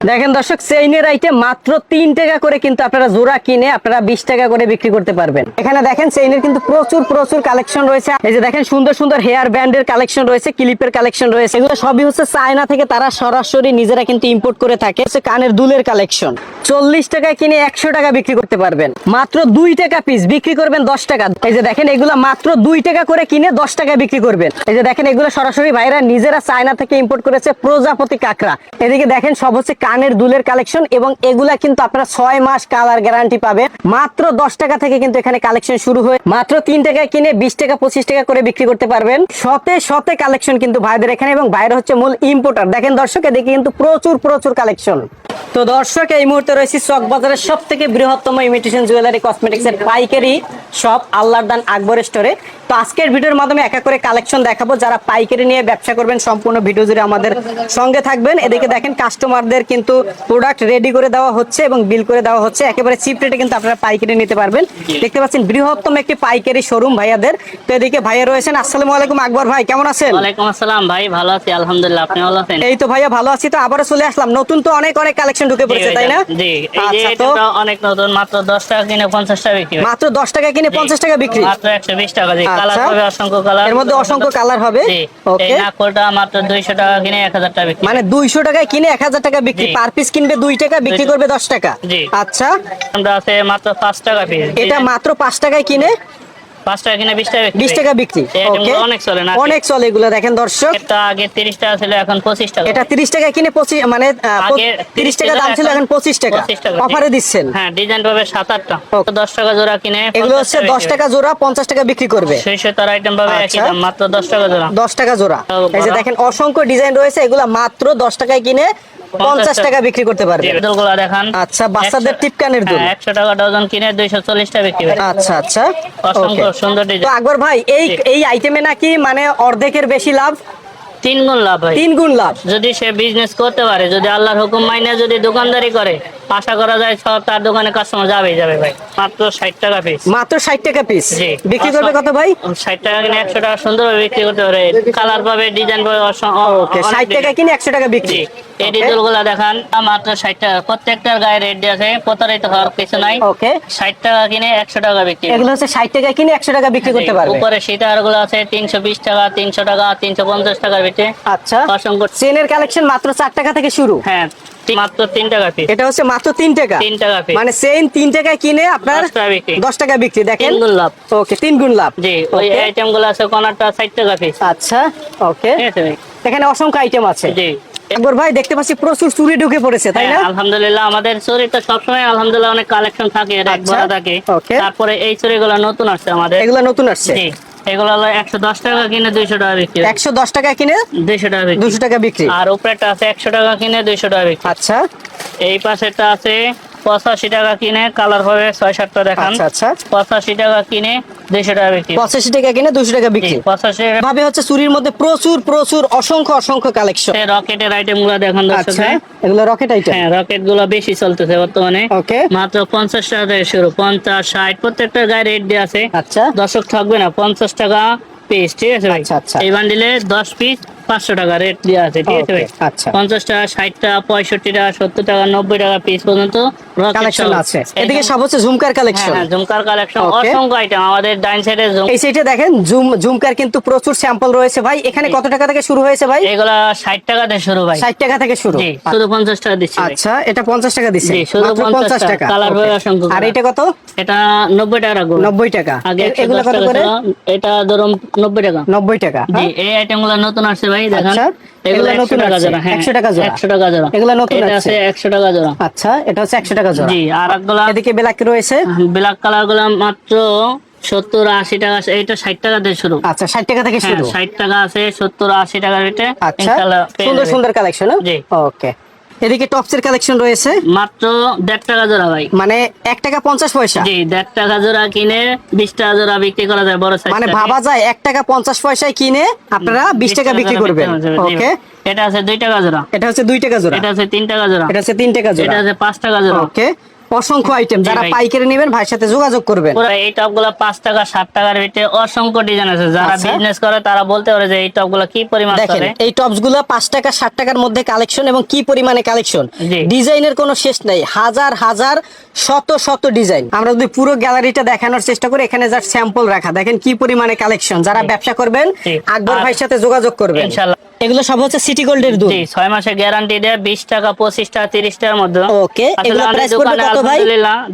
দেখেন দর্শক চেইনের আইটেম মাত্র তিন টাকা করে কিন্তু আপনারা জোড়া কিনে আপনারা বিশ টাকা করে বিক্রি করতে পারবেন। এখানে দেখেন চেইনের কিন্তু প্রচুর প্রচুর কালেকশন রয়েছে। এই যে দেখেন, সুন্দর সুন্দর হেয়ার ব্যান্ডের কালেকশন রয়েছে ক্লিপের কালেকশন রয়েছে। এগুলো সবই হচ্ছে চায়না থেকে তারা সরাসরি নিজেরা কিন্তু ইম্পোর্ট করে থাকে। হচ্ছে কানের দুলের কালেকশন চল্লিশ টাকায় কিনে একশো টাকা বিক্রি করতে পারবেন। মাত্র দুই টাকা পিস বিক্রি করবেন দশ টাকা। এই যে দেখেন, এগুলো মাত্র দুই টাকা করে কিনে দশ টাকা বিক্রি করবেন। এই যে দেখেন, এগুলো সরাসরি ভাইরা নিজেরা চায়না থেকে ইম্পোর্ট করেছে প্রজাপতি কাঁকড়া। এদিকে দেখেন, সব হচ্ছে কানের দুলের কালেকশন এবং এগুলা কিন্তু আপনারা ছয় মাস কালার গ্যারান্টি পাবেন। মাত্র দশ টাকা থেকে কিন্তু এখানে কালেকশন শুরু হয় মাত্র তিন টাকায় কিনে বিশ টাকা, পঁচিশ টাকা করে বিক্রি করতে পারবেন। শতে শতে কালেকশন কিন্তু ভাইদের এখানে এবং বাইরে হচ্ছে মূল ইম্পোর্টার দেখেন দর্শক এদিকে কিন্তু প্রচুর প্রচুর কালেকশন তো দর্শক, এই মুহূর্তে রয়েছে চক বাজারের সব থেকে বৃহত্তম ইমিটেশন জুয়েলারি কসমেটিক্স এর পাইকারি শপ আল্লাহর দান আকবর স্টোরে তো আজকের ভিডিওর মাধ্যমে এক এক করে কালেকশন দেখাবো। যারা পাইকারি নিয়ে ব্যবসা করবেন, সম্পূর্ণ ভিডিও জুড়ে আমাদের সঙ্গে থাকবেন। এদিকে দেখেন কাস্টমারদের কিন্তু প্রোডাক্ট রেডি করে দেওয়া হচ্ছে এবং বিল করে দেওয়া হচ্ছে। একেবারে চিপ রেটে কিন্তু আপনারা পাইকারি নিতে পারবেন। দেখতে পাচ্ছেন বৃহত্তম একটি পাইকারি শোরুম ভাইয়াদের। তো এদিকে ভাইয়া রয়েছেন। আসসালামু আলাইকুম আকবর ভাই কেমন আছেন? ওয়ালাইকুম আসসালাম ভাই ভালো আছি আলহামদুলিল্লাহ। আপনি ভালো আছেন? এই তো ভাইয়া ভালো আছি। তো আবারও চলে আসলাম। নতুন তো অনেক অনেক কালেকশন ঢুকে পড়েছে তাই না? জি এই যে আচ্ছা অনেক নতুন মাত্র 10 টাকা কিনে 50 টাকা বিক্রি মাত্র দশ টাকা কিনে পঞ্চাশ টাকা বিক্রি। মাত্র 120 টাকা জি আচ্ছা। কালার হবে অসংখ্য কালারের মধ্যে অসংখ্য কালার হবে। ওকে এই নাকলটা মাত্র 200 টাকা কিনে 1000 টাকা বিক্রি মানে দুইশো টাকায় কিনে এক হাজার টাকা বিক্রি। পার পিস কিনবে দুই টাকা বিক্রি করবে দশ টাকা। আচ্ছা। আমরা আছে মাত্র 5 টাকা পিস এটা মাত্র টাকায় কিনে? 5 টাকা কিনে 20 টাকা বিক্রি বিশ টাকা বিক্রি। ওকে অনেক চলে না অনেক চলে এগুলো দেখেন দর্শক। এটা আগে 30 টাকা ছিল এখন 25 টাকা। এটা তিরিশ টাকা কিনে পঁচিশ মানে আগে তিরিশ টাকা দাম ছিল এখন 25 টাকা। অফারে দিচ্ছেন। হ্যাঁ ডিজাইন পাবে 7 8টা 10 টাকা জোড়া কিনে এগুলো হচ্ছে দশ টাকা জোড়া পঞ্চাশ টাকা বিক্রি করবে। সেই তার আইটেম পাবে একই। দাম মাত্র 10 টাকা জোড়া। দশ টাকা জোড়া। এই যে দেখেন অসংখ্য ডিজাইন রয়েছে এগুলা মাত্র দশ টাকায় কিনে পঞ্চাশ টাকা বিক্রি করতে পারবে। দুলগুলো দেখান। আচ্ছা, বাচ্চাদের টিপকানের দুল। হ্যাঁ, একশো টাকা ডজন কিনে দুইশো চল্লিশ টাকা বিক্রি আচ্ছা আচ্ছা। সুন্দর তো আকবর ভাই এই এই আইটেমে নাকি মানে অর্ধেকের বেশি লাভ? তিন গুণ লাভ হয়। তিন গুণ লাভ। যদি সে বিজনেস করতে পারে যদি আল্লাহর হুকুম মাইনে যদি দোকানদারি করে আশা করা যায় সব তার দোকানে কাস্টমার যাবেই যাবে ভাই। মাত্র ষাট টাকা পিস মাত্র ষাট টাকা পিস জি বিক্রি করবে কত ভাই? ষাট টাকা কিনে একশো টাকা সুন্দরভাবে বিক্রি করতে পারে। কালার পাবে ডিজাইন পাবে ওকে ষাট টাকা কিনে একশো টাকা বিক্রি। এই ডিজেলগুলা দেখান মাত্র ষাট টাকা। প্রত্যেকটার গায়ে রেট দিয়ে আছে প্রতারিত হওয়ার কিছু নাই। ওকে ষাট টাকা কিনে একশো টাকা বিক্রি। এগুলো হচ্ছে ষাট টাকা কিনে একশো টাকা বিক্রি করতে পারবে। উপরে সীতাহারগুলো আছে তিনশো বিশ টাকা তিনশো টাকা তিনশো পঞ্চাশ টাকার ভিতরে। আচ্ছা। অসংখ্য চেনের কালেকশন মাত্র চার টাকা থেকে শুরু। হ্যাঁ। মাত্র তিন টাকা পিস এটা হচ্ছে মাত্র তিন টাকা। তিন টাকা পিস মানে চেন তিন টাকায় কিনে আপনার দশ টাকা বিক্রি। দশ টাকা বিক্রি দেখেন। তিন গুণ লাভ। ওকে তিন গুণ লাভ। জি ওই Okay. আছে কর্নারটা ষাট টাকা পিস আচ্ছা ওকে। এখানে অসংখ্য আইটেম আছে। জি। আকবর ভাই দেখতে পাচ্ছি প্রচুর চুরি ঢুকে পড়েছে তাই না? হ্যাঁ, আলহামদুলিল্লাহ আমাদের চুরিটা সবসময় আলহামদুলিল্লাহ অনেক কালেকশন থাকে আচ্ছা, থাকে। তারপরে এই চুরি গুলো নতুন আসছে আমাদের। এগুলো নতুন আসছে। এগুলো হলো একশো দশ টাকা কিনে দুইশো টাকা বিক্রি একশো দশ টাকা কিনে দুইশো টাকা বিক্রি। দুশো টাকা বিক্রি। আর উপরেরটা আছে একশো টাকা কিনে দুইশো টাকা বিক্রি। আচ্ছা। এই পাশেরটা আছে পঁচাশি টাকা কিনে কালার হবে ছয় সাতটা দেখান। আচ্ছা আচ্ছা। পঁচাশি টাকা কিনে দুইশো টাকা বিক্রি। পঁচাশি টাকা কিনে দুশো টাকা বিক্রি। পঁচাশি ভাবে হচ্ছে চুরির মধ্যে প্রচুর প্রচুর অসংখ্য অসংখ্য কালেকশন রকেটের আইটেমগুলো দেখান এগুলো রকেট আইটেম হ্যাঁ রকেটগুলো বেশি চলতেছে বর্তমানে। ওকে মাত্র পঞ্চাশ টাকা থেকে শুরু পঞ্চাশ ষাট প্রত্যেকটা গায়ে রেট আছে। আচ্ছা। দর্শক থাকবে না পঞ্চাশ টাকা পিস ঠিক আছে ভাই? আচ্ছা, আচ্ছা। এই বান্ডিলে দশ পিস পাঁচশো টাকা রেট দেওয়া আছে ঠিক আছে ভাই? আচ্ছা। পঞ্চাশ টাকা ষাট টাকা পঁয়ষট্টি টাকা সত্তর টাকা নব্বই টাকা পিস পর্যন্ত কালেকশন আছে এদিকে সব হচ্ছে ঝুমকার হ্যাঁ কালেকশন হ্যাঁ ঝুমকার কালেকশন অসংখ্য আইটেম আমাদের ডাইন সাইডে এই সাইডে দেখেন জুম ঝুমকার কিন্তু প্রচুর স্যাম্পল রয়েছে ভাই। এখানে কত টাকা থেকে শুরু হয়েছে ভাই? এগুলা ষাট টাকা থেকে শুরু ভাই। ষাট টাকা থেকে শুরু। শুধু পঞ্চাশ টাকা দিচ্ছি আচ্ছা এটা পঞ্চাশ টাকা দিচ্ছে। শুধু পঞ্চাশ টাকা। কালার. হবে অসংখ্য আর এটা কত? এটা নব্বই টাকা নব্বই টাকা। আগে এ- এগুলো কত করে? এটা ধরুন নব্বই টাকা। নব্বই টাকা। জি হ্যাঁ? এই আইটেমগুলো নতুন আসছে ভাই দেখেন। আচ্ছা, এগুলো টাকা জোড়া হ্যাঁ। 100 টাকা জোড়া। একশো টাকা জোড়া। এগুলো নতুন এটা আছে একশো টাকা জোড়া। আচ্ছা এটা হচ্ছে একশো টাকা জোড়া। জি আর একগুলা এদিকে ব্ল্যাক রয়েছে। ব্ল্যাক কালারগুলা মাত্র সত্তর আশি টাকা এইটা ষাট টাকা দিয়ে শুরু। আচ্ছা ষাট টাকা থেকে হ্যাঁ শুরু। ষাট টাকা আছে সত্তর আশি টাকা রেটে। আচ্ছা সুন্দর সুন্দর কালেকশন জি। ওকে এদিকে টপসের কালেকশন রয়েছে। মাত্র দেড় টাকা জোড়া ভাই। মানে এক টাকা পঞ্চাশ পয়সা? জি দেড় টাকা জোড়া কিনে বিশ টাকা জোড়া বিক্রি করা যায় বড় সাইজ মানে ভাবা যায় এক টাকা পঞ্চাশ পয়সায় কিনে আপনারা বিশ টাকা বিক্রি করবেন। ওকে এটা আছে দুই টাকা জোড়া। এটা হচ্ছে দুই টাকা জোড়া। এটা আছে তিন টাকা জোড়া। এটা হচ্ছে তিন টাকা জোড়া। এটা হচ্ছে আছে পাঁচ টাকা জোড়া। ওকে অসংখ্য আইটেম যারা পাইকারি নেবেন ভাইয়ের সাথে যোগাযোগ করবেন। এই টপগুলো পাঁচ টাকা সাত টাকার ভিতরে অসংখ্য ডিজাইন আছে। যারা আচ্ছা। বিজনেস করে তারা বলতে পারে যে এই টপগুলো কি পরিমাণ দেখেন এই টপসগুলো পাঁচ টাকা ষাট টাকার মধ্যে কালেকশন এবং কি পরিমাণে কালেকশন ডিজাইনের কোনো শেষ নাই। হাজার হাজার শত শত ডিজাইন আমরা যদি পুরো গ্যালারিটা দেখানোর চেষ্টা করি এখানে জাস্ট স্যাম্পল রাখা। দেখেন কি পরিমাণে কালেকশন যারা ব্যবসা করবেন আকবর ভাইয়ের সাথে যোগাযোগ করবেন। ইনশাল্লাহ। এগুলো সব হচ্ছে সিটি গোল্ডের দুধ ছয় মাসের গ্যারান্টি দেয় বিশ টাকা পঁচিশ টাকা তিরিশ টাকার মধ্যে। আসলে এগুলো পড়বে দোকানে কত ভাই?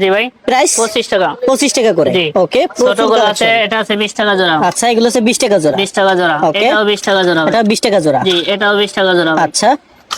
জি ভাই। প্রাইস? পঁচিশ টাকা। পঁচিশ টাকা করে। ওকে ছোটগুলো আছে এটা আছে বিশ টাকা জোড়া। আচ্ছা এগুলো হচ্ছে বিশ টাকা জোড়া। বিশ টাকা জোড়া। এটাও বিশ টাকা জোড়া এটা বিশ টাকা জোড়া। জি এটাও বিশ টাকা জোড়া আচ্ছা।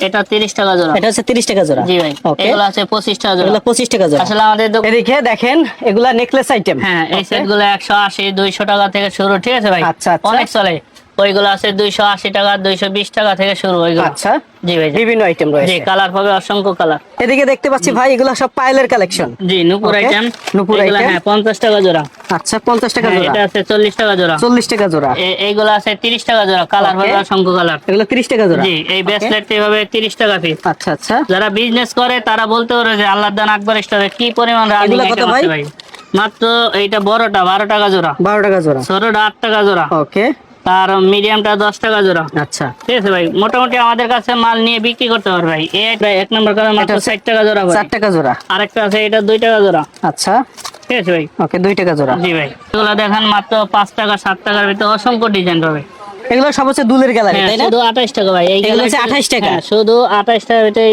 এটা তিরিশ টাকা জোড়া। এটা হচ্ছে তিরিশ টাকা জোড়া। জি ভাই। এগুলো আছে পঁচিশ টাকা জোড়া। এগুলো পঁচিশ টাকা জোড়া। আসলে আমাদের দোকান এদিকে দেখেন এগুলা নেকলেস আইটেম হ্যাঁ এই সেটগুলো একশো আশি দুইশো টাকা থেকে শুরু ঠিক আছে ভাই? আচ্ছা, আচ্ছা। অনেক চলে। ওইগুলো আছে দুইশো আশি টাকা দুইশো বিশ টাকা থেকে শুরু ওইগুলো। আচ্ছা জি ভাই বিভিন্ন আইটেম জি রয়েছে কালার পাবে অসংখ্য কালার এদিকে দেখতে পাচ্ছি ভাই এগুলো সব পাইলের কালেকশন জি নুপুর আইটেম নূপুর item। হ্যাঁ পঞ্চাশ টাকা জোড়া। আচ্ছা পঞ্চাশ টাকা হ্যাঁ, জোড়া। এটা আছে চল্লিশ টাকা জোড়া। চল্লিশ টাকা জোড়া। এইগুলো আছে তিরিশ টাকা জোড়া কালার. হবে অসংখ্য কালার এগুলো তিরিশ টাকা জোড়া। জি এই ব্রেসলেট এভাবে তিরিশ টাকা পিস আচ্ছা আচ্ছা। যারা বিজনেস করে তারা বলতে পারে যে আল্লাহ দান আকবর স্টোরে কি পরিমাণ রানিং আইটেম? ভাই? মাত্র এইটা বড়টা বারো টাকা জোড়া। বারো টাকা জোড়া। ছোটটা আট টাকা জোড়া। ওকে তার মিডিয়ামটা দশ টাকা জোড়া। আচ্ছা। ঠিক আছে ভাই মোটামুটি আমাদের কাছে মাল নিয়ে বিক্রি করতে পারবে ভাই। একটা এক নম্বর কালার মাত্র ষাট টাকা জোড়া চার টাকা জোড়া। আরেকটা আছে এটা দুই টাকা জোড়া। আচ্ছা। ঠিক আছে ভাই। ওকে দুই টাকা জোড়া। জি ভাই। এগুলো দেখেন মাত্র পাঁচ টাকা সাত টাকার ভিতরে অসংখ্য ডিজাইন পাবে। এগুলো সব হচ্ছে দুলের গ্যালারি তাই না? শুধু আঠাশ টাকা ভাই। এগুলো হচ্ছে 28 টাকা? হ্যাঁ, শুধু আঠাশ টাকার ভিতরে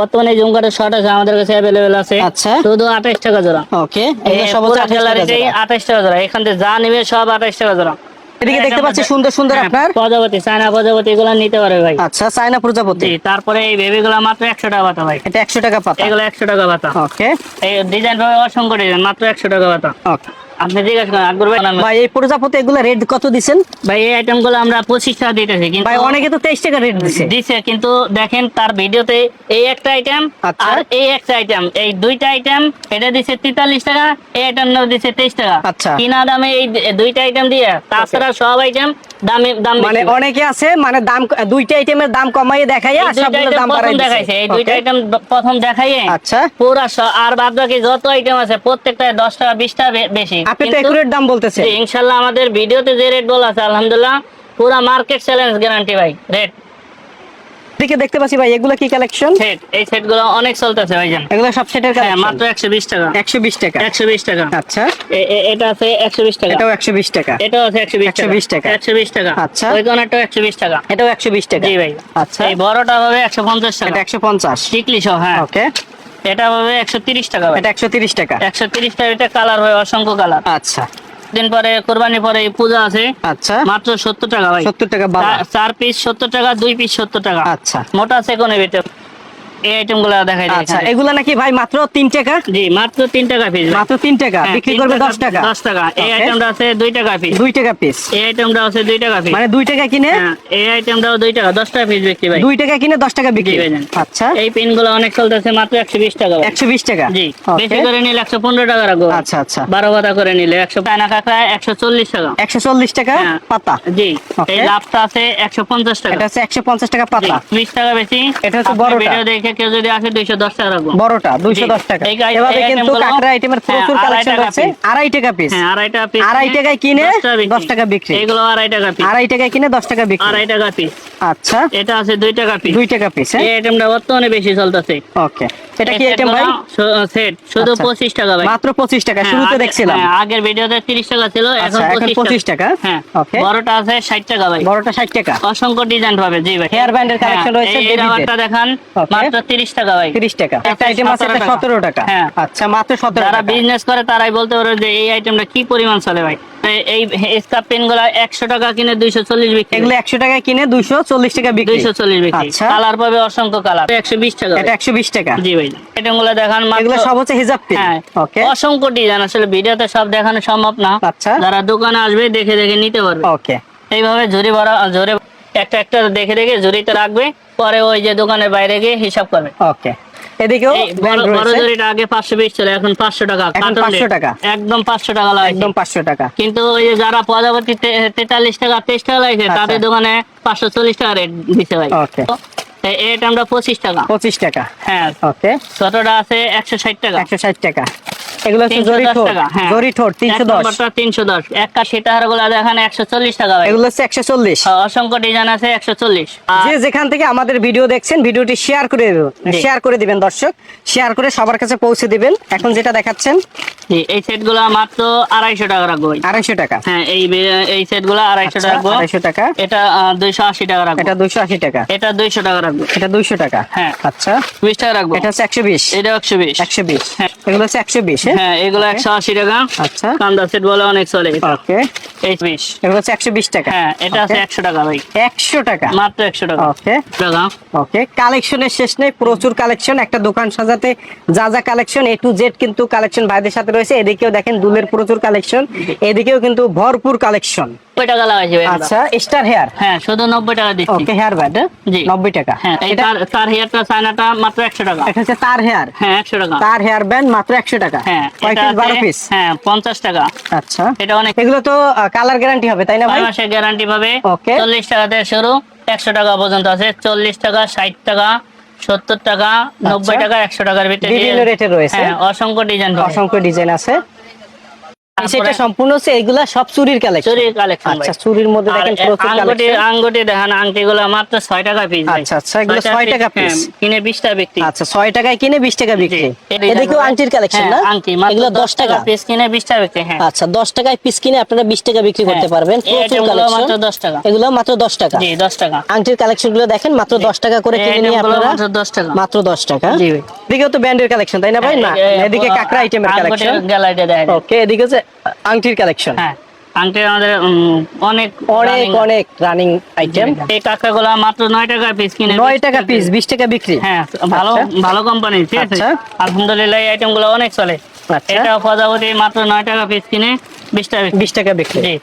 বর্তমানে এই জুমকাটের শর্ট আছে আমাদের কাছে অ্যাভেলেবেল আছে। আচ্ছা। শুধু আঠাশ টাকা জোড়া। ওকে এগুলো সব হচ্ছে পুরো 28 টাকা জোড়া। আঠাশ টাকা জোড়া। এখান থেকে যা নিবে সব আঠাশ টাকা জোড়া। এদিকে দেখতে পাচ্ছি সুন্দর সুন্দর হ্যাঁ, আপনার। প্রজাপতি চায়না প্রজাপতি এগুলো নিতে পারবে ভাই। আচ্ছা চায়না প্রজাপতি। তারপরে এই বেবি গুলা মাত্র একশো টাকা পাতা ভাই। এটা একশো টাকা পাতা। এগুলো একশো টাকা পাতা। ওকে। এই ডিজাইন পাবে অসংখ্য ডিজাইন মাত্র একশো টাকা পাতা। ওকে। আপনি জিজ্ঞাসা করেন আকবর ভাই ভাই এই প্রজাপতি এগুলো রেট কত দিছেন? ভাই এই আইটেমগুলো আমরা পঁচিশ টাকা দিতেছি কিন্তু ভাই অনেকে তো তেইশ টাকা রেট দিছে। দিছে কিন্তু দেখেন তার ভিডিওতে এই একটা আইটেম আচ্ছা। আর এই একটা আইটেম এই দুইটা আইটেম এটা দিছে তেতাল্লিশ টাকা এই আইটেম দিছে তেইশ টাকা। আচ্ছা। কিনা দামে এই দুইটা আইটেম দিয়ে তাছাড়া সব আইটেম দামে দাম মানে অনেকে আছে মানে দাম দুইটা আইটেমের দাম কমাইয়ে দেখাইয়া এই আর দুইটা সবগুলোর item দাম বাড়াই দেখাইছে এই দুইটা আইটেম প্রথম দেখাইয়ে আচ্ছা। পুরা আর বাদ বাকি যত আইটেম আছে প্রত্যেকটা দশ টাকা বিশ টাকা বেশি। আপনি তো একুরেট দাম বলতেছেন। আমাদের ভিডিওতে যে রেট বলা আছে আলহামদুলিল্লাহ পুরা মার্কেট চ্যালেঞ্জ গ্যারান্টি ভাই রেট এদিকে দেখতে পাচ্ছি ভাই এগুলো কি কালেকশন সেট এই সেটগুলো অনেক চলতেছে ভাইজান এগুলো সব সেটের হ্যাঁ কালেকশন মাত্র একশো বিশ টাকা একশো বিশ টাকা একশো বিশ টাকা আচ্ছা এটা আছে একশো বিশ টাকা এটাও একশো বিশ টাকা এটাও আছে একশো বিশ 120 টাকা। একশো বিশ টাকা আচ্ছা। ওই একশো বিশ টাকা এটাও একশো বিশ টাকা জি ভাই আচ্ছা এই বড়টা হবে একশো পঞ্চাশ টাকা এটা একশো পঞ্চাশ টিকলি সহ হ্যাঁ ওকে এটা হবে একশো তিরিশ টাকা ভাই এটা একশো তিরিশ টাকা একশো তিরিশ টাকা এটা কালার হয় অসংখ্য কালার আচ্ছা দিন পরে কোরবানি পরে পূজা আছে। আচ্ছা। মাত্র সত্তর টাকা ভাই। সত্তর টাকা চার- পিস সত্তর টাকা দুই পিস সত্তর টাকা। আচ্ছা। মোটা সেকনে ভিতরে। এই আইটেম দেখাই আচ্ছা এখানে। নাকি ভাই মাত্র তিন টাকা? জি মাত্র তিন টাকা পিস মাত্র তিন টাকা? বিক্রি করবে দশ টাকা? দশ টাকা। এই আইটেমটা আছে দুই টাকা পিস দুই টাকা পিস এই আইটেমটা আছে দুই টাকা পিস মানে দুই টাকা কিনে? এই আইটেমটাও দুই টাকা দশ টাকা পিস বিক্রি ভাই। দুই টাকা কিনে দশ টাকা বিক্রি। আচ্ছা। এই পেন অনেক চলতেছে মাত্র একশো বিশ টাকা ভাই। একশো বিশ টাকা? জি বেশি করে নিলে একশো পনেরো টাকা রাখব। আচ্ছা আচ্ছা। বারো পাতা করে নিলে একশো চায়না কাঁকড়া একশো চল্লিশ টাকা। একশো চল্লিশ টাকা হ্যাঁ। পাতা? জি এই লাভটা আছে একশো পঞ্চাশ টাকা। এটা একশো পঞ্চাশ টাকা পাতা। বিশ টাকা বেশি। এটা হচ্ছে বড়টা। ভিডিও দেখে কেউ যদি আসে দুইশো দশ টাকা রাখব। বড়টা দুইশো জি। দশ টাকা। এভাবে কিন্তু item আইটেমের হ্যাঁ, প্রচুর আড়াই কালেকশন টাকা আছে পিস হ্যাঁ পিস টাকায় কিনে দশ টাকা বিক্রি। এগুলো আড়াই টাকা পিস আড়াই টাকায় কিনে দশ টাকা বিক্রি। আড়াই টাকা পিস আচ্ছা। এটা আছে দুই টাকা পিস দুই টাকা পিস এই আইটেমটা বর্তমানে বেশি চলতেছে। ওকে এটা কি আইটেম ভাই? সেট শুধু আচ্ছা। পঁচিশ টাকা ভাই। মাত্র পঁচিশ টাকা হ্যাঁ, শুরুতে দেখছিলাম। হ্যাঁ, আগের ভিডিওতে তিরিশ টাকা ছিল এখন আচ্ছা, এখন পঁচিশ 25 টাকা। হ্যাঁ Okay. বড়টা আছে ষাট টাকা ভাই। বড়টা ষাট টাকা? অসংখ্য ডিজাইন পাবে জি ভাই। Hair band এর collection হ্যাঁ, রয়েছে, এই baby রাবারটা দেখান মাত্র তিরিশ টাকা ভাই। তিরিশ টাকা। একটা আইটেম আছে 17 টাকা। হ্যাঁ। আচ্ছা মাত্র সতেরো যারা বিজনেস করে তারাই বলতে পারে যে এই আইটেমটা কি পরিমাণ চলে ভাই। এই- স্কার্প পেনগুলা একশো টাকা কিনে দুইশো চল্লিশ বিক্রি এগুলো একশো টাকায় কিনে দুইশো চল্লিশ টাকা বিক্রি। দুইশো চল্লিশ বিক্রি। আচ্ছা। কালার পাবে অসংখ্য কালার একশো বিশ টাকা। এটা একশো বিশ টাকা। জি ভাই। আইটেমগুলো দেখান এগুলো সব হচ্ছে হিজাব পিন হ্যাঁ। ওকে অসংখ্য ডিজাইন আসলে ভিডিওতে সব দেখানো সম্ভব না। আচ্ছা। যারা দোকানে আসবে দেখে দেখে নিতে পারবে। ওকে এইভাবে ঝুড়ি ভরা ঝুড়ি একটা একটা দেখে দেখে ঝুড়িতে রাখবে পরে ওই যে দোকানের বাইরে গিয়ে হিসাব করবে। ওকে এদিকেও বড় বড় আগে পাঁচশো বিশ ছিল এখন পাঁচশো টাকা এখন কার্টন 500 rate। টাকা। একদম পাঁচশো টাকা লাগে একদম পাঁচশো টাকা। কিন্তু ওই যে যারা প্রজাপতি তেতাল্লিশ টাকা তেইশ টাকা লাগছে আচ্ছা। তাদের দোকানে পাঁচশো চল্লিশ টাকা রেট দিতে ভাই Okay. আমরা পঁচিশ টাকা। পঁচিশ টাকা। হ্যাঁ। ওকে ছোটটা আছে একশো ষাট টাকা। একশো ষাট টাকা। এগুলো হচ্ছে জরি ঠোঁট। হ্যাঁ। জরি ঠোঁট এক টাকা ভাই। এগুলো হচ্ছে চল্লিশ। হ্যাঁ, অসংখ্য ডিজাইন আছে একশো চল্লিশ। যে যেখান থেকে আমাদের ভিডিও দেখছেন ভিডিওটি শেয়ার করে জি। শেয়ার করে দিবেন দর্শক। শেয়ার করে সবার কাছে পৌঁছে দিবেন। এখন যেটা দেখাচ্ছেন এই সেটগুলা মাত্র আড়াইশো টাকা রাখব ভাই। আড়াইশো টাকা। হ্যাঁ এই এই সেটগুলা আড়াইশো আচ্ছা, টাকা রাখব। আড়াইশো টাকা। এটা দুইশো আশি টাকা রাখব। এটা দুইশো আশি টাকা। এটা দুইশো টাকা রাখব। এটা দুইশো টাকা। হ্যাঁ। আচ্ছা। বিশ টাকা রাখব। এটা হচ্ছে একশো বিশ। এটা একশো বিশ। একশো বিশ। হ্যাঁ। এগুলো হচ্ছে একশো বিশ হ্যাঁ? হ্যাঁ এগুলো একশো আশি টাকা। আচ্ছা। কান্দা সেট বলে অনেক চলে। ওকে এই বিশ। এগুলো হচ্ছে একশো বিশ টাকা। হ্যাঁ এটা আছে একশো টাকা ভাই। একশো টাকা। মাত্র একশো টাকা। ওকে টাকা ওকে কালেকশনের শেষ নেই প্রচুর কালেকশন একটা দোকান সাজাতে যা যা কালেকশন এ টু জেড কিন্তু কালেকশন ভাইদের সাথে রয়েছে। এদিকেও দেখেন দুলের প্রচুর কালেকশন এদিকেও কিন্তু ভরপুর কালেকশন। নব্বই টাকা লাগাইছি ভাই আচ্ছা স্টার হেয়ার? হ্যাঁ শুধু নব্বই টাকা দিচ্ছি। Okay here. নব্বই টাকা। হ্যাঁ এটা তার হেয়ারটা চায়নাটা মাত্র একশো টাকা। এটা হচ্ছে তার হেয়ার। হ্যাঁ একশো টাকা। তার হেয়ার ব্যান্ড মাত্র একশো টাকা। হ্যাঁ কয় এটা পিস বারো পিস হ্যাঁ পঞ্চাশ টাকা। আচ্ছা। এটা অনেক এগুলো তো কালার গ্যারান্টি হবে তাই না ভাই? মাসের গ্যারান্টি পাবে। Okay. চল্লিশ টাকা থেকে শুরু একশো টাকা পর্যন্ত আছে। চল্লিশ টাকা ষাট টাকা সত্তর টাকা নব্বই টাকা একশো টাকার ভিতরে। আচ্ছা। রয়েছে। হ্যাঁ অসংখ্য ডিজাইন অসংখ্য ডিজাইন আছে। সেটা সম্পূর্ণ হচ্ছে এগুলা সব চুরির কালেকশন চুরির কালেকশন আচ্ছা চুরির মধ্যে দেখেন প্রচুর আঙ্গুটি কালেকশন আঙ্গুটি দেখেন মাত্র ছয় টাকা পিস আচ্ছা, আচ্ছা, এগুলো ছয় টাকা piece। কিনে বিশ টাকা বিক্রি। আচ্ছা ছয় টাকায় কিনে বিশ টাকা বিক্রি। এদিকেও আংটির কালেকশন হ্যাঁ, না? আংটি এগুলো দশ টাকা পিস কিনে বিশ টাকা বিক্রি হ্যাঁ। আচ্ছা দশ টাকায় পিস কিনে আপনারা বিশ টাকা বিক্রি করতে হ্যাঁ। পারবেন প্রচুর কালেকশন মাত্র 10 টাকা। এগুলো মাত্র দশ টাকা। জি দশ টাকা। আংটির কালেকশনগুলো দেখেন মাত্র দশ টাকা করে কিনে নিয়ে আপনারা মাত্র দশ টাকা। মাত্র দশ টাকা। জি। এদিকেও তো ব্যান্ডের কালেকশন তাই না ভাই? না এদিকে কাকড়া আইটেমের কালেকশন গ্যালারিতে ওকে এদিকে হচ্ছে আংটির কালেকশন হ্যাঁ আংটি আমাদের অনেক অনেক অনেক রানিং আইটেম এই কাঁকড়া গুলো মাত্র নয় টাকা পিস কিনে নয় টাকা পিস বিশ টাকা বিক্রি। হ্যাঁ ভালো আচ্ছা। ভালো কোম্পানি ঠিক আছে? আচ্ছা। আলহামদুলিল্লাহ এই আইটেমগুলো অনেক চলে। আচ্ছা। এটা প্রজাপতি মাত্র নয় টাকা পিস কিনে বিশ টাকা বিক্রি। বিশ টাকা বিক্রি। জি।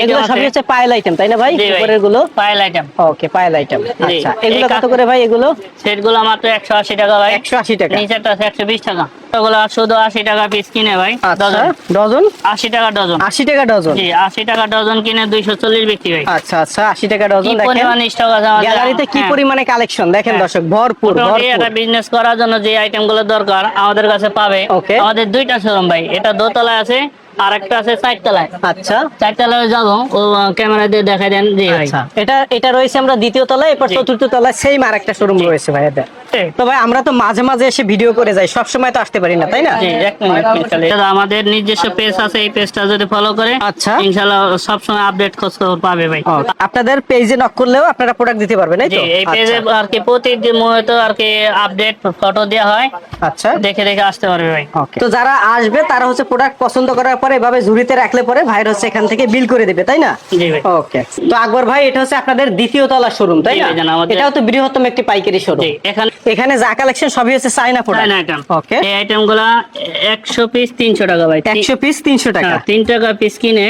এগুলো সবই হচ্ছে পায়েল আইটেম তাই না ভাই? উপরেরগুলো Payel item okay Payel item আচ্ছা এগুলো কত করে ভাই এগুলো? সেটগুলো মাত্র একশো আশি টাকা ভাই। একশো আশি টাকা। নিচেরটা আছে একশো বিশ টাকা। ওগুলো শুধু আশি টাকা পিস কিনে ভাই আচ্ছা। ডজন। আশি টাকা ডজন। আশি টাকা ডজন? জি আশি টাকা ডজন কিনে দুইশো চল্লিশ বিক্রি ভাই। আচ্ছা আচ্ছা আশি টাকা ডজন পরিমাণ স্টক আছে আমাদের? গ্যালারিতে কি হ্যাঁ। পরিমাণে কালেকশন দেখেন হ্যাঁ। দর্শক ভরপুর একটা বিজনেস করার জন্য যে আইটেমগুলো দরকার আমাদের কাছে পাবে. আমাদের দুইটা শোরুম ভাই এটা দোতলায় আছে আর একটা আছে চারতলায়। আচ্ছা। চারতলায় যাব ও ক্যামেরা দিয়ে দেখাই দেন জি ভাই। আচ্ছা। এটা এটা রয়েছে আমরা দ্বিতীয় তলায় এরপর চতুর্থ তলায় সেম আর একটা শোরুম রয়েছে ভাই এদের তো ভাই আমরা তো মাঝে মাঝে এসে ভিডিও করে যাই সব সময় তো আসতে পারি না তাই না। দাদা, আমাদের নিজস্ব পেজ আছে এই পেজটা যদি ফলো করে আচ্ছা। ইনশাআল্লাহ সবসময় আপডেট খোঁজ খবর পাবে ভাই। আপনাদের পেজে নক করলেও আপনারা প্রোডাক্ট দিতে পারবেন জি তো? এই পেজে আচ্ছা, আর কি প্রতিদিন মুহূর্ত আর কি আপডেট ফটো দেওয়া হয়। আচ্ছা। দেখে দেখে আসতে পারবে ভাই। তো যারা আসবে তারা হচ্ছে প্রোডাক্ট পছন্দ করার পরে এভাবে ঝুড়িতে রাখলে পরে ভাইর হচ্ছে এখান থেকে বিল করে দিবে তাই না? ওকে তো আকবর ভাই এটা হচ্ছে আপনাদের দ্বিতীয় তলা শোরুম তাই না? এটাও তো বৃহত্তম একটি পাইকারি শোরুম এখানে এখানে যা কালেকশন সবই হচ্ছে চাইনা প্রোডাক্ট আইটেম ওকে এই আইটেমগুলা একশো পিস তিনশো টাকা ভাই। একশো পিস তিনশো টাকা। হ্যাঁ, তিন টাকা পিস কিনে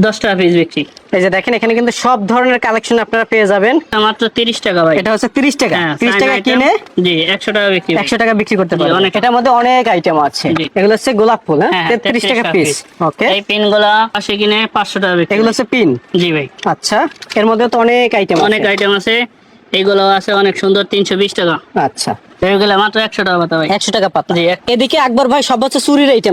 দশ টাকা পিস বিক্রি। এই যে দেখেন এখানে কিন্তু সব ধরনের কালেকশন আপনারা পেয়ে যাবেন। মাত্র তিরিশ টাকা ভাই। এটা হচ্ছে তিরিশ টাকা। হ্যাঁ, তিরিশ চায়না টাকা কিনে জি একশো টাকা বিক্রি। একশো টাকা বিক্রি করতে পারবেন। অনেক- এটার মধ্যে অনেক আইটেম আছে। এগুলো হচ্ছে গোলাপ ফুল হ্যাঁ? হ্যাঁ, তেত্রিশ টাকা পিস ওকে এই পিনগুলা পাশে কিনে পাঁচশো টাকা বিক্রি। এগুলো হচ্ছে পিন জি ভাই। আচ্ছা এর মধ্যে তো অনেক আইটেম অনেক আইটেম আছে। এইগুলো আছে অনেক সুন্দর তিনশো বিশ টাকা। আচ্ছা। এগুলো মাত্র একশো টাকা পাতা ভাই। একশো টাকা পাতা। এদিকে একবার ভাই সব হচ্ছে চুরির আইটেম